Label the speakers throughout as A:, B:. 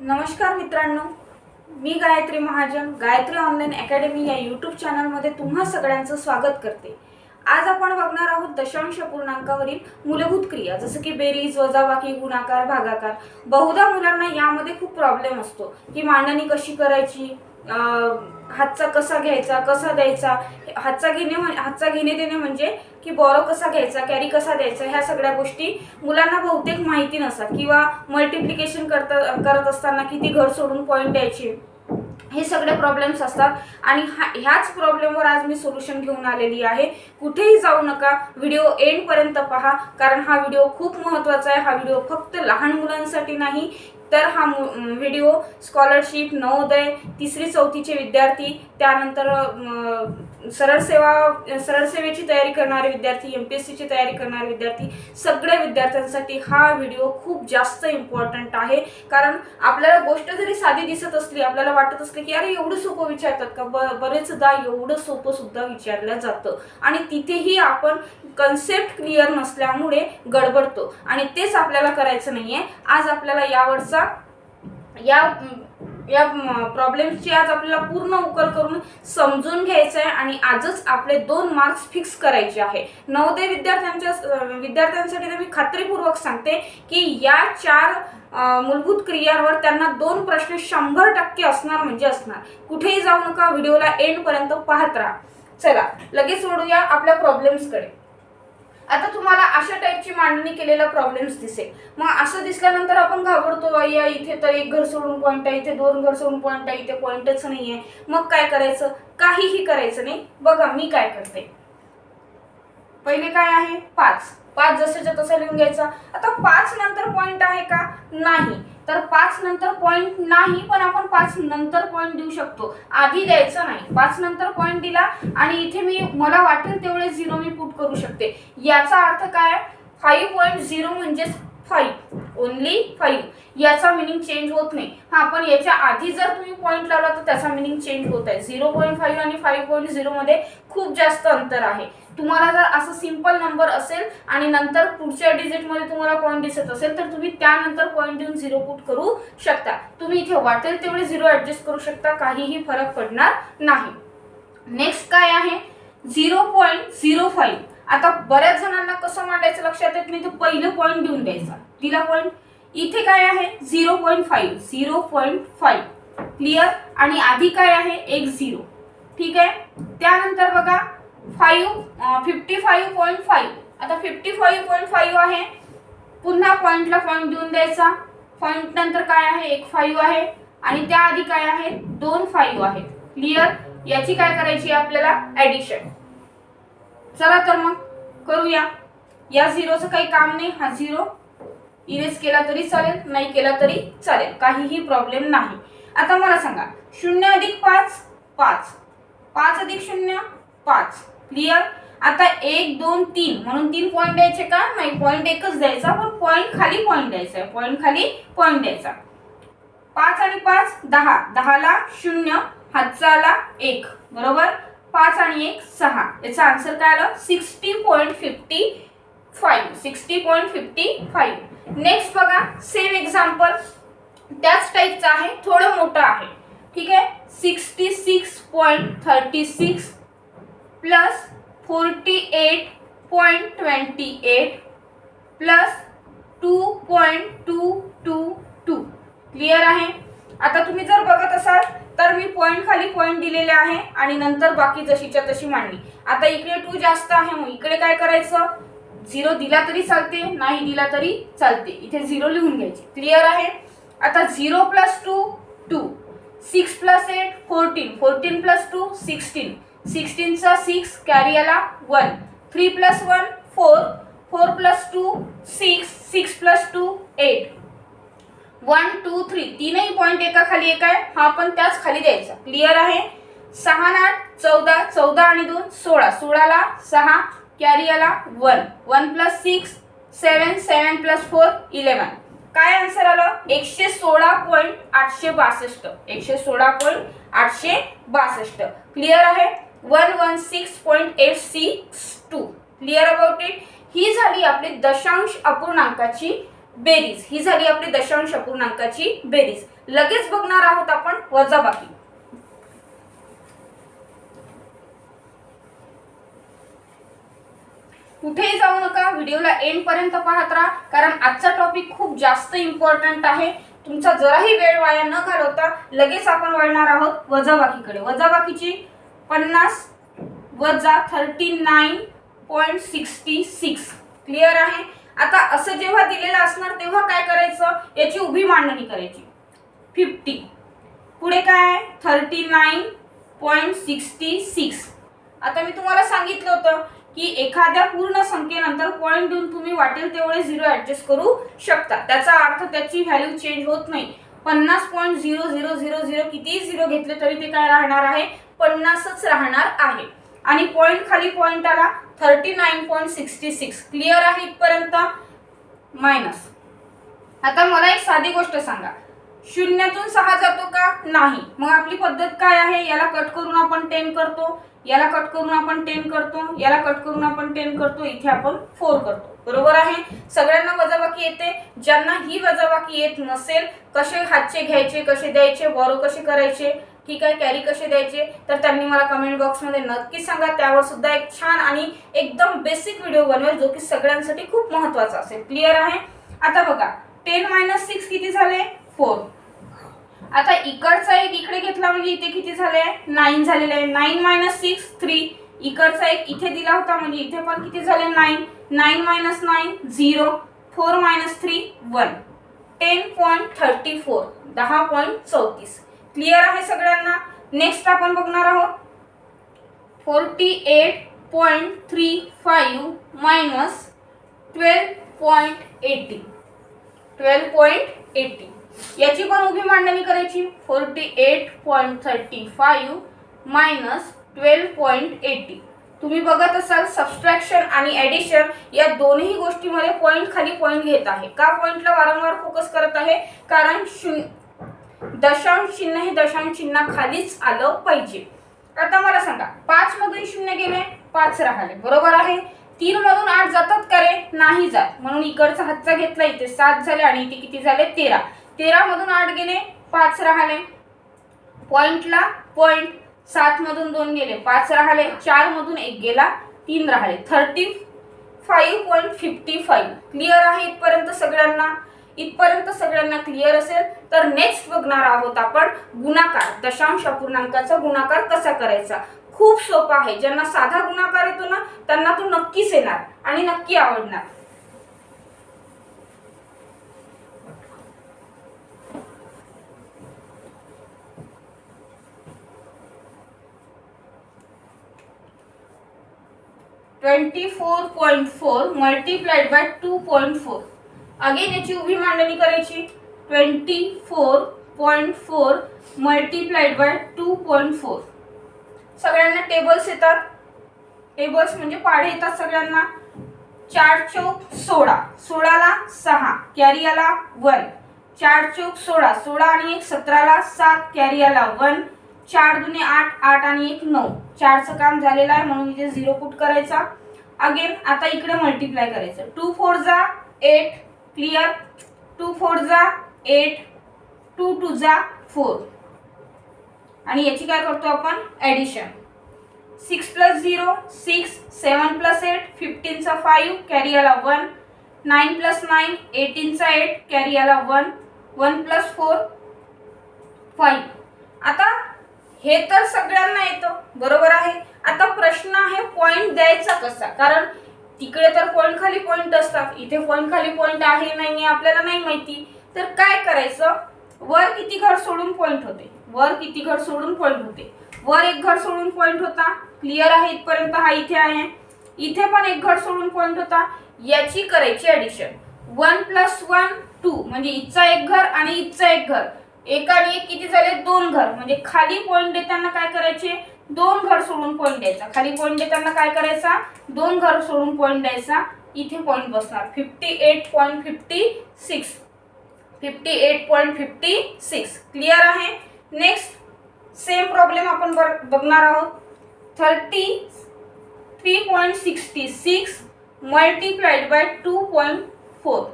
A: नमस्कार मित्रांनो मी गायत्री महाजन गायत्री ऑनलाईन अकॅडमी या यूट्यूब चॅनलमध्ये तुम्हा सगळ्यांचं स्वागत करते. आज आपण बघणार आहोत दशांश पूर्णांकावरील मूलभूत क्रिया जसं की बेरीज वजाबाकी गुणाकार भागाकार. बहुधा मुलांना यामध्ये खूप प्रॉब्लेम असतो. की मांडणी कशी करायची? हातचा कसा घ्यायचा कसा द्यायचा हातचा घेणे म्हण- हातचा घेणे देणे म्हणजे की बॉरो कसा घ्यायचा कॅरी कसा द्यायचा ह्या सगळ्या गोष्टी मुलांना बहुतेक माहिती नसतात. किंवा मल्टिप्लिकेशन करता करत असताना किती घर सोडून पॉईंट द्यायचे हे सगळे प्रॉब्लेम्स असतात. आणि हा ह्याच प्रॉब्लेमवर आज मी सोल्युशन घेऊन आलेली आहे. कुठेही जाऊ नका. व्हिडिओ एंडपर्यंत पहा. कारण हा व्हिडिओ खूप महत्त्वाचा आहे. हा व्हिडिओ फक्त लहान मुलांसाठी नाही तर हा व्हिडिओ स्कॉलरशिप नवोदय तिसरी चौथीचे विद्यार्थी त्यानंतर सरळ सेवा सरळ सेवेची तयारी करणारे विद्यार्थी एम पी एस सीची तयारी करणारे विद्यार्थी सगळ्या विद्यार्थ्यांसाठी हा व्हिडिओ खूप जास्त इम्पॉर्टंट आहे. कारण आपल्याला गोष्ट जरी साधी दिसत असली आपल्याला वाटत असली की अरे एवढं सोपं विचारतात का? ब बरेचदा एवढं सोपं सुद्धा विचारलं जातं. आणि तिथेही आपण कन्सेप्ट क्लिअर नसल्यामुळे गडबडतो. आणि तेच आपल्याला करायचं नाही आहे आज आपल्याला यावरचा या या प्रॉब्लेम्सची आज आपल्याला पूर्ण उकल करून समजून घ्यायचं आहे आणि आजच आपले दोन मार्क्स फिक्स करायचे आहे. नवोदय विद्यार्थ्यांच्या विद्यार्थ्यांसाठी तर मी खात्रीपूर्वक सांगते की या चार मूलभूत क्रियांवर त्यांना दोन प्रश्न शंभर टक्के असणार म्हणजे असणार. कुठेही जाऊ नका व्हिडिओला एंडपर्यंत पाहत राहा. चला लगेच सोडूया आपल्या प्रॉब्लेम्सकडे आता तुम्हाला अशा टाईपची मांडणी केलेला प्रॉब्लेम्स दिसेल. मग असं दिसल्यानंतर आपण घाबरतो या इथे तर एक घर सोडून पॉईंट आहे इथे दोन घर सोडून पॉईंट आहे इथे पॉईंटच नाहीये. मग काय करायचं? काहीही करायचं नाही. बघा मी काय करते. पहिले काय आहे? पाच. पाच जसेच्या तसा लिहून घ्यायचा. आता पाच नंतर पॉईंट आहे का? नाही. तर पाच नंतर पॉईंट नाही पण आपण पाच नंतर पॉईंट देऊ शकतो. आधी द्यायचं नाही. पाच नंतर पॉईंट दिला आणि इथे मी मला वाटेल तेवढे झिरो मी पुट करू शकते. याचा अर्थ काय? फाईव्ह पॉईंट झिरो म्हणजेच फाईव्ह ओनली फाईव्ह याचा मिनिंग चेंज होत नाही. हा पण याच्या आधी जर तुम्ही पॉईंट लावला तर त्याचा मिनिंग चेंज होत आहे. झिरो पॉईंट फाईव्ह आणि फाईव्ह पॉईंट झिरो मध्ये खूप जास्त अंतर आहे. तुम्हाला जर असं सिंपल नंबर असेल आणि नंतर पुढच्या डिजिटमध्ये तुम्हाला पॉईंट दिसत असेल तर तुम्ही त्यानंतर पॉईंट देऊन झिरो पुट करू शकता. तुम्ही इथे वाटेल तेवढे झिरो ॲडजस्ट करू शकता. काहीही फरक पडणार नाही. नेक्स्ट काय आहे? झिरो पॉईंट झिरो फाईव्ह आता बऱ्याच जणांना कसं मांडायचं लक्षात येत नाही तर पहिलं पॉईंट देऊन द्यायचा. तिला पॉईंट इथे काय आहे? Zero point five zero point five clear आणि आधी काय आहे? एक झिरो ठीक आहे? त्यानंतर बघा five fifty five point five आता फिफ्टी फाईव्ह पॉईंट फाईव्ह आहे. पुन्हा पॉईंटला पॉईंट देऊन द्यायचा. पॉईंट नंतर काय आहे? एक फाईव्ह आहे. आणि त्याआधी काय आहे? दोन फाईव्ह आहेत. क्लिअर याची काय करायची आहे आपल्याला? ॲडिशन चला तर मग करूया. या झिरोचं काही काम नाही. हा झिरो इरेज केला तरी चालेल नाही केला तरी चालेल. काहीही प्रॉब्लेम नाही. आता मला सांगा शून्य अधिक पाच पाच. पाच अधिक शून्य पाच. क्लिअर आता एक दोन तीन. म्हणून तीन पॉईंट द्यायचे का? नाही पॉईंट एकच द्यायचा. पण पॉईंट खाली पॉईंट द्यायचा आहे. पॉईंट खाली पॉईंट द्यायचा. पाच आणि पाच दहा. दहाला शून्य हातचाला एक. बरोबर? पाच आणि एक सहा. याचा आन्सर काय आलं? Sixty point fifty five sixty point fifty five next बघा सेम एक्झाम्पल त्याच टाईपचं आहे थोडं मोठं आहे. ठीक आहे? Sixty six point thirty six plus forty eight point twenty eight plus two point two two two clear आहे? आता तुम्ही जर बघत असाल तर मी पॉईंट खाली पॉईंट दिलेले आहे आणि नंतर बाकी जशीच्या तशी मांडली. आता इकडे टू जास्त आहे मग इकडे काय करायचं? झिरो दिला तरी चालते नाही दिला तरी चालते. इथे झिरो लिहून घ्यायचे. क्लिअर आहे? आता zero plus two two six plus eight fourteen fourteen plus two sixteen सिक्स्टीनचा six carry आला one three plus one four four plus two six six plus two eight one two three तीनही point एका खाली एक आहे. हा पण त्याच खाली द्यायचा. क्लिअर आहे? सहा ना आठ चौदा चौदा आणि दोन सोळा. सोळाला सहा कॅरी आला one. One plus six seven seven plus four eleven काय आन्सर आलं? एकशे सोळा पॉईंट आठशे बासष्ट. एकशे सोळा पॉईंट आठशे बासष्ट. क्लिअर आहे? One one six point eight six two clear about it ही झाली आपली दशांश अपूर्णांकाची बेरीज. ही झाली आपली दशांश अपूर्णांकाची बेरीज. लगेच बघणार आहोत आपण वजाबाकी कुठेही जाऊ नका व्हिडिओला एंड पर्यंत पाहत राहा कारण आजचा टॉपिक खूप जास्त इम्पॉर्टंट आहे. तुमचा जराही वेळ वाया न घालवता लगेच आपण वळणार आहोत वजाबाकीकडे वजाबाकीची पन्नास वजा thirty nine point sixty six clear आहे? आता असं जेव्हा दिलेलं असणार तेव्हा काय करायचं? याची उभी मांडणी करायची. फिफ्टी पुढे काय? आहे thirty nine point sixty six आता मी तुम्हाला सांगितलं होतं की एखाद्या पूर्ण संख्येनंतर पॉईंट देऊन तुम्ही वाटेल तेवढे झिरो ॲडजस्ट करू शकता. त्याचा अर्थ त्याची व्हॅल्यू चेंज होत नाही. पन्नास point zero zero zero zero कितीही झिरो घेतले तरी ते काय राहणार आहे? पन्नासच राहणार आहे. आणि पॉईंट खाली पॉईंट आला thirty nine point sixty six. Clear आहे इथपर्यंत? मायनस. आता मला एक साधी गोष्ट सांगा. शून्यातून सहा जातो का? नाही. मग आपली पद्धत काय आहे? याला कट करून आपण टेन करतो. याला कट करून आपण टेन करतो. याला कट करून आपण टेन करतो. इथे आपण फोर करतो. बरोबर आहे? सगळ्यांना वजाबाकी येते. ज्यांना ही वजाबाकी येत नसेल कसे हातचे घ्यायचे कसे द्यायचे बॉरो कसे करायचे? ठीक आहे कॅरी कसे द्यायचे तर त्यांनी मला कमेंट बॉक्समध्ये नक्की सांगा. त्यावर सुद्धा एक छान आणि एकदम बेसिक व्हिडिओ बनवेल जो की सगळ्यांसाठी खूप महत्त्वाचा असेल. क्लिअर आहे? आता बघा टेन मायनस सिक्स किती झाले? फोर आता इकडचा एक इकडे घेतला म्हणजे इथे किती झाले? नाईन झालेले आहे. नाईन मायनस सिक्स थ्री इकडचा एक इथे दिला होता म्हणजे इथे पण किती झाले? Nine nine minus nine zero four minus three one ten point thirty four दहा पॉईंट चौतीस. क्लिअर आहे सगळ्यांना? नेक्स्ट आपण बघणार आहोत. Forty eight point three five minus twelve point eighty twelve point eighty याची पण उभी मांडणी करायची. Forty eight point thirty five minus twelve point eighty तुम्ही बघत असाल सबस्ट्रॅक्शन आणि ॲडिशन या दोन्ही गोष्टीमध्ये पॉईंट खाली पॉईंट घेत आहे. का पॉईंटला वारंवार फोकस करत आहे? कारण शून्य दशांश चिन्ह हे दशांश चिन्हाखालीच आलं पाहिजे. आता मला सांगा पाच मधून शून्य गेले पाच राहिले. बरोबर आहे? तीन मधून आठ जातात का रे? नाही जात. म्हणून इकडचा हातचा घेतला इथे सात झाले आणि इथे किती झाले? तेरा. तेरा मधून आठ गेले पाच राहिले. पॉइंटला पॉइंट सात मधून दोन गेले पाच राहिले. चार मधून एक गेला तीन राहिले. Thirty five point fifty five clear आहे इथपर्यंत सगळ्यांना? इथपर्यंत सगळ्यांना क्लिअर असेल तर नेक्स्ट बघणार आहोत आपण गुणाकार. दशांश अपूर्णांकाचा गुणाकार कसा करायचा? खूप सोपा आहे. ज्यांना साधा गुणाकार येतो ना त्यांना तो नक्कीच येणार आणि नक्की आवडणार. Twenty four point four multiplied by two point four again याची उभी मांडणी करायची. Twenty four point four multiplied by two point four सगळ्यांना टेबल्स येतात. टेबल्स म्हणजे पाढे येतात सगळ्यांना. चार चौक सोळा. सोळाला सहा. कॅरी आला वन चार चौक सोळा. सोळा आणि एक सतराला सात. कॅरी आला वन चार दुने आठ. आठ आणि एक नऊ. चारचं काम झालेलं आहे म्हणून इथे झिरो पुट करायचा. अगेन आता इकडे मल्टिप्लाय करायचं. टू फोर जा एट क्लिअर? टू फोर जा एट टू टू जा फोर. आणि याची काय करतो आपण? Addition six plus zero six seven plus eight फिफ्टीनचा five carry आला वन नाईन प्लस नाईन एटीनचा एट कॅरी आला one one plus four five आता हे तर सगळ्यांना येतं. बरोबर आहे? आता प्रश्न आहे पॉईंट द्यायचा कसा? कारण तिकडे तर पॉईंट खाली पॉईंट असतात. इथे पॉईंट खाली पॉईंट आहे नाही आपल्याला नाही माहिती. तर काय करायचं? वर किती घर सोडून पॉईंट होते? वर किती घर सोडून पॉईंट होते? वर एक घर सोडून पॉईंट होता. क्लिअर आहे इथपर्यंत? हा इथे आहे. इथे पण एक घर सोडून पॉईंट होता. याची करायची addition one plus one two म्हणजे इथचा एक घर आणि इथचा एक घर. एकाने एक किती झाले? दोन घर. म्हणजे खाली पॉईंट देताना काय करायचे? दोन घर सोडून पॉईंट द्यायचा? खाली पॉईंट देताना काय करायचा? दोन घर सोडून पॉईंट द्यायचा? इथे पॉईंट बसणार? Fifty eight point fifty six fifty eight point fifty six clear आहे? नेक्स्ट सेम प्रॉब्लेम आपण बर- बघणार आहोत. Thirty three point sixty six multiplied by two point four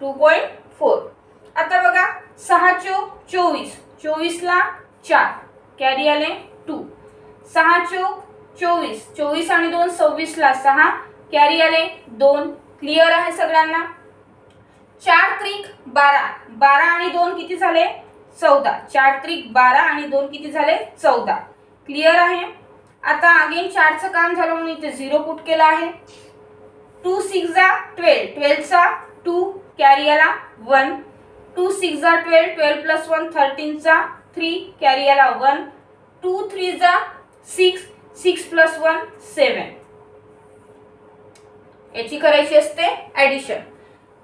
A: two point four आता बघा सहा चो चोवीस. चोवीसला चार. कॅरी आले टू सहा चोक चोवीस. चोवीस आणि दोन सव्वीसला सहा. कॅरी आले दोन. क्लिअर आहे सगळ्यांना? चार त्रिक बारा. बारा आणि दोन किती झाले? चौदा. चार त्रिक बारा आणि दोन किती झाले? चौदा. क्लिअर आहे? आता अगेन चारचं काम झालं म्हणून इथे झिरो पुट केला आहे. टू सिक्स जा ट्वेल्व ट्वेल्वचा टू कॅरी आला वन टू सिक्स जा ट्वेल्व ट्वेल्व प्लस वन थर्टीनचा थ्री कॅरी आला वन टू थ्री जा six six plus one seven. याची करायची असते ॲडिशन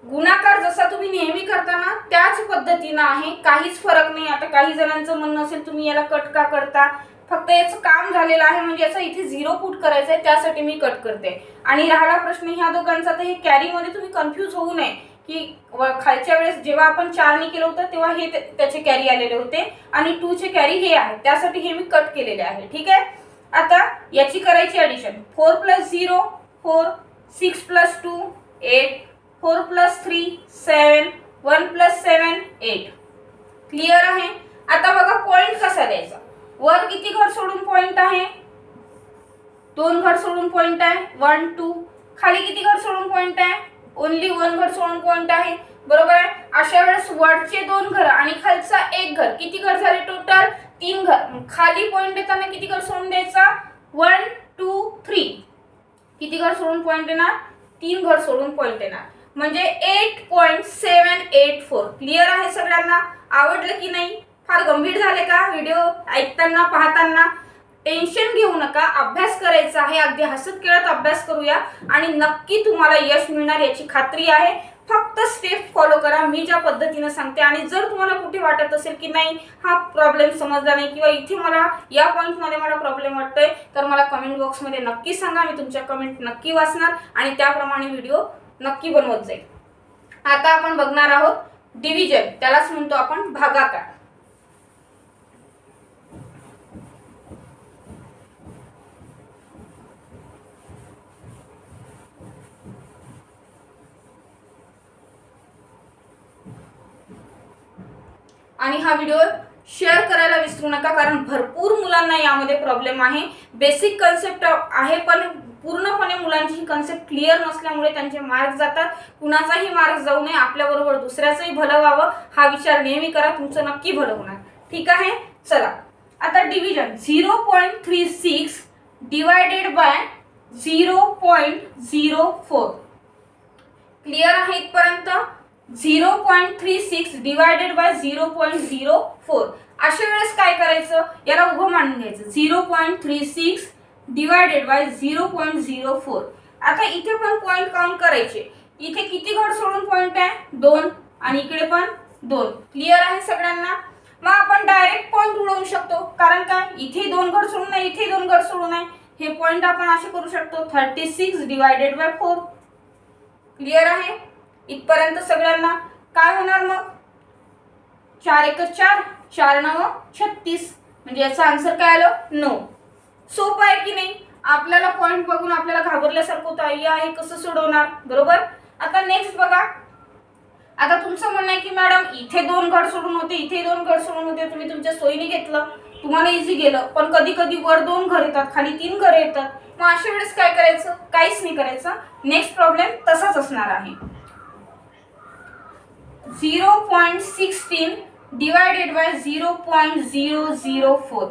A: गुणाकार जसा तुम्ही नेहमी करताना त्याच पद्धतीनं आहे. काहीच फरक नाही. आता काही जणांचं म्हणणं असेल तुम्ही याला कट का करता? फक्त याचं काम झालेलं आहे म्हणजे याचा इथे झिरो पुट करायचं आहे त्यासाठी मी कट करते. आणि राहिला प्रश्न ह्या दोघांचा तर हे कॅरीमध्ये तुम्ही कन्फ्यूज होऊ नये. की व- खालच्या वेळेस जेव्हा आपण चारने केलं होतं तेव्हा हे त्याचे कॅरी आलेले होते आणि टू चे कॅरी हे आहे. त्यासाठी हे मी कट केलेले आहे. ठीक आहे? आता याची करायची addition four plus zero four six plus two eight four plus three seven one plus seven eight clear आहे? आता बघा पॉईंट कसा द्यायचा? वर किती घर सोडून पॉईंट आहे? दोन घर सोडून पॉईंट आहे. वन टू खाली किती घर सोडून पॉईंट आहे? ओनली वन घर सोडून पॉइंट आहे? बरोबर आहे? अशा वेळेस वरचे दोन घर आणि खालचा एक घर. किती घर झाले टोटल तीन घर. खाली पॉइंट देताना किती घर सोडून द्यायचा? वन टू थ्री किती घर सोडून पॉइंट येणार तीन घर सोडून पॉइंट येणार म्हणजे eight point seven eight four clear आहे सगळ्यांना? आवडलं की नाही? फार गंभीर झाले का? व्हिडिओ ऐकताना पाहताना? टेन्शन घेऊ नका अभ्यास करायचा आहे अगदी हसत खेळत अभ्यास करूया आणि नक्की तुम्हाला यश मिळणार याची खात्री आहे. फक्त स्टेप फॉलो करा मी ज्या पद्धतीनं सांगते आणि जर तुम्हाला कुठे वाटत असेल की नाही हा प्रॉब्लेम समजला नाही किंवा इथे मला या पॉईंटमध्ये मला प्रॉब्लेम वाटतोय तर मला कमेंट बॉक्समध्ये नक्की सांगा मी तुमच्या कमेंट नक्की वाचणार आणि त्याप्रमाणे व्हिडिओ नक्की बनवत जाईल. आता आपण बघणार आहोत डिव्हिजन त्यालाच म्हणतो आपण भागाकार. आणि हा व्हिडिओ शेअर करायला विसरू नका कारण भरपूर मुलांना यामध्ये प्रॉब्लेम आहे. बेसिक कन्सेप्ट आहे पण पूर्णपणे मुलांची ही कन्सेप्ट क्लिअर नसल्यामुळे त्यांचे मार्क जातात. कुणाचाही मार्क जाऊ नये आपल्याबरोबर दुसऱ्याचंही भलं व्हावं हा विचार नेहमी करा तुमचं नक्की भलं होणार. ठीक आहे? चला. आता division zero point three six divided by zero point zero four clear आहे इथपर्यंत? Zero point three six divided by zero point zero four. अशा वेळेस काय करायचं? याला उभं मांडून घ्यायचं. Zero point three six divided by zero point zero four. आता इथे पण पॉईंट काउंट करायचे. इथे किती घड सोडून पॉईंट आहे? दोन. आणि इकडे पण दोन. क्लिअर आहे सगळ्यांना? मग आपण डायरेक्ट पॉईंट उडवू शकतो. कारण काय? इथे दोन घड सोडून आहे इथे दोन घड सोडून आहे. हे पॉईंट आपण असे करू शकतो. Thirty six divided by four clear आहे? इथपर्यंत सगळ्यांना काय होणार मग? चार एक चार चार नव छत्तीस. म्हणजे याचा आन्सर काय आलं? नो सोपं आहे की नाही? आपल्याला पॉईंट बघून आपल्याला घाबरल्यासारखं होतं अय्या आहे कसं सोडवणार? बरोबर? आता नेक्स्ट बघा. आता तुमचं म्हणणं आहे की मॅडम इथे दोन घड सोडून होते इथे दोन घड सोडून होते तुम्ही तुमच्या सोयीने घेतलं. तुम्हाला इझी गेलं. पण कधी कधी वर दोन घर येतात खाली तीन घर येतात. मग अशा वेळेस काय करायचं? काहीच नाही करायचं. नेक्स्ट प्रॉब्लेम तसाच असणार आहे. Zero point sixteen divided by zero point zero zero four.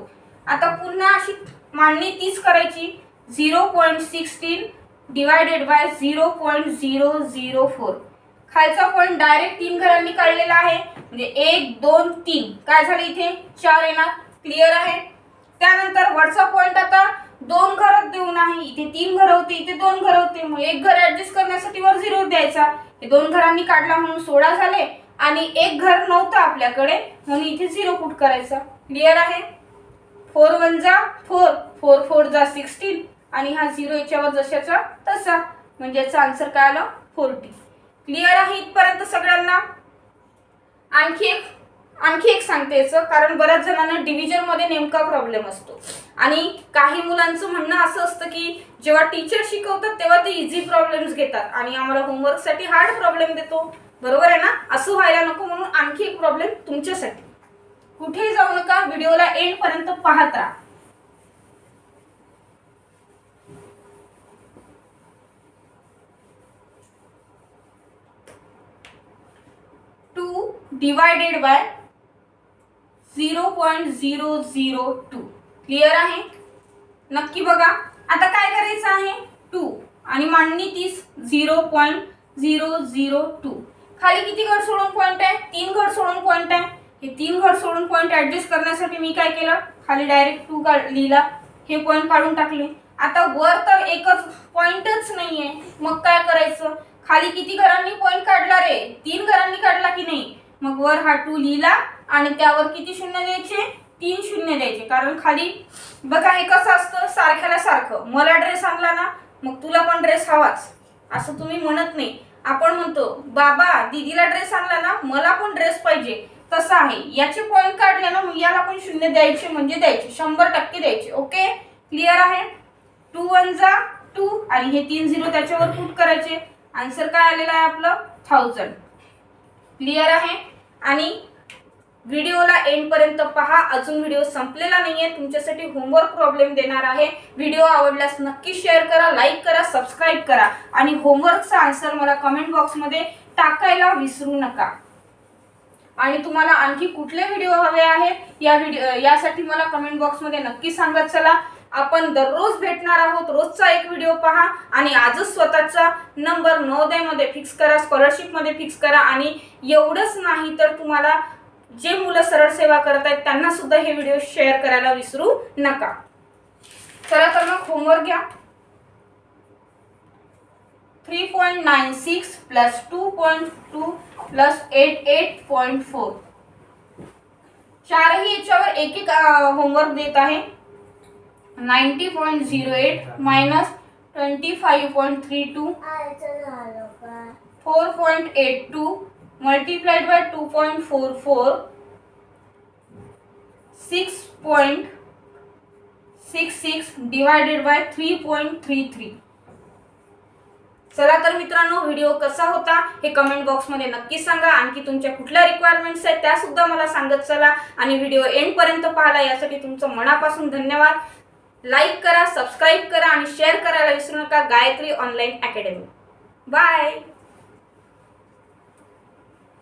A: आता पुन्हा अशी मांडणी तीच करायची. Zero point sixteen divided by zero point zero zero four. खालचा पॉईंट डायरेक्ट तीन घरांनी काढलेला आहे. म्हणजे एक दोन तीन. काय झालं इथे? चार येणार. क्लिअर आहे? त्यानंतर वरचा पॉईंट आता दोन घरात देऊन आहे. इथे तीन घर होते इथे दोन घर होते. मग एक घर ऍडजस्ट करण्यासाठी वर झिरो द्यायचा हे दोन घरांनी काढला म्हणून सोळा झाले आणि एक घर नव्हतं आपल्याकडे म्हणून इथे झिरो पुट करायचा. क्लिअर आहे? फोर वन जा फोर फोर फोर जा सिक्स्टीन आणि हा झिरो याच्यावर जशाचा तसा. म्हणजे याचा आन्सर काय आलं? फोर्टी क्लिअर आहे इथपर्यंत सगळ्यांना? आणखी एक आणखी एक सांगते याचं कारण बऱ्याच जणांना डिव्हिजनमध्ये नेमका प्रॉब्लेम असतो. आणि काही मुलांचं म्हणणं असं असतं की जेव्हा टीचर शिकवतात तेव्हा ते इझी प्रॉब्लेम्स घेतात. आणि आम्हाला होमवर्कसाठी हार्ड प्रॉब्लेम देतो. बरोबर आहे ना? असं व्हायला नको म्हणून आणखी एक प्रॉब्लेम तुमच्यासाठी. कुठेही जाऊ नका व्हिडिओला एंडपर्यंत पाहत राहा. Two divided by zero point zero zero two. Clear आहे? नक्की बघा. आता काय करायचं आहे? टू. आणि मांडणी तीस. Zero point zero zero two. खाली किती घड सोडून पॉईंट आहे? तीन घड सोडून पॉईंट आहे. हे तीन घड सोडून पॉईंट ऍडजस्ट करण्यासाठी मी काय केलं? खाली डायरेक्ट टू लिहिला. हे पॉईंट काढून टाकले. आता वर तर एकच पॉईंटच नाही आहे मग काय करायचं? खाली किती घरांनी पॉईंट काढला रे? तीन घरांनी काढला की नाही? मग वर हा टू लिहिला आणि त्यावर किती शून्य द्यायचे? तीन शून्य द्यायचे. कारण खाली बघा हे कसं असतं? सारख्याला सारखं. मला ड्रेस आणला ना मग तुला पण ड्रेस हवाच. असं तुम्ही म्हणत नाही. आपण म्हणतो बाबा दीदीला ड्रेस आणला ना मला पण ड्रेस पाहिजे. तसं आहे. याचे पॉईंट काढले ना मग याला पण शून्य द्यायचे म्हणजे द्यायचे. शंभर टक्के द्यायचे. ओके क्लिअर आहे? टू वन जा टू. आणि हे तीन झिरो त्याच्यावर पुट करायचे. आन्सर काय आलेला आहे आपलं? थाउजंड क्लिअर आहे? आणि व्हिडिओला एंडपर्यंत पहा. अजून व्हिडिओ संपलेला नाही आहे तुमच्यासाठी होमवर्क प्रॉब्लेम देणार आहे. व्हिडिओ आवडल्यास नक्की शेअर करा लाईक करा सबस्क्राईब करा. आणि होमवर्कचा आन्सर मला कमेंट बॉक्समध्ये टाकायला विसरू नका. आणि तुम्हाला आणखी कुठले व्हिडिओ हवे आहेत? या व्हिडिओ यासाठी मला कमेंट बॉक्समध्ये नक्की सांगत चला. आपण दररोज भेटणार आहोत. रोजचा एक व्हिडिओ पहा आणि आजच स्वतःचा नंबर नवोदयमध्ये फिक्स करा स्कॉलरशिपमध्ये फिक्स करा आणि एवढंच नाही तर तुम्हाला जे मुलं सरळ सेवा करत आहेत त्यांना सुद्धा हे व्हिडिओ शेअर करायला विसरू नका. चला तर मग होमवर्क घ्या. Three point nine six plus two point two plus eight eight point four चारही याच्यावर एक एक होमवर्क देत आहे. Ninety point zero eight minus twenty five point three two. Four point eight two multiplied by two point four four. Six point six six divided by three point three three. चला तर मित्रांनो video कसा होता हे comment बॉक्समध्ये नक्की सांगा. आणखी तुमच्या कुठल्या रिक्वायरमेंट्स आहेत त्यासुद्धा मला सांगत चला. आणि व्हिडिओ एंडपर्यंत पाहला यासाठी तुमचं मनापासून धन्यवाद. लाईक करा सबस्क्राईब करा आणि शेअर करायला विसरू नका. Gayatri online academy. बाय!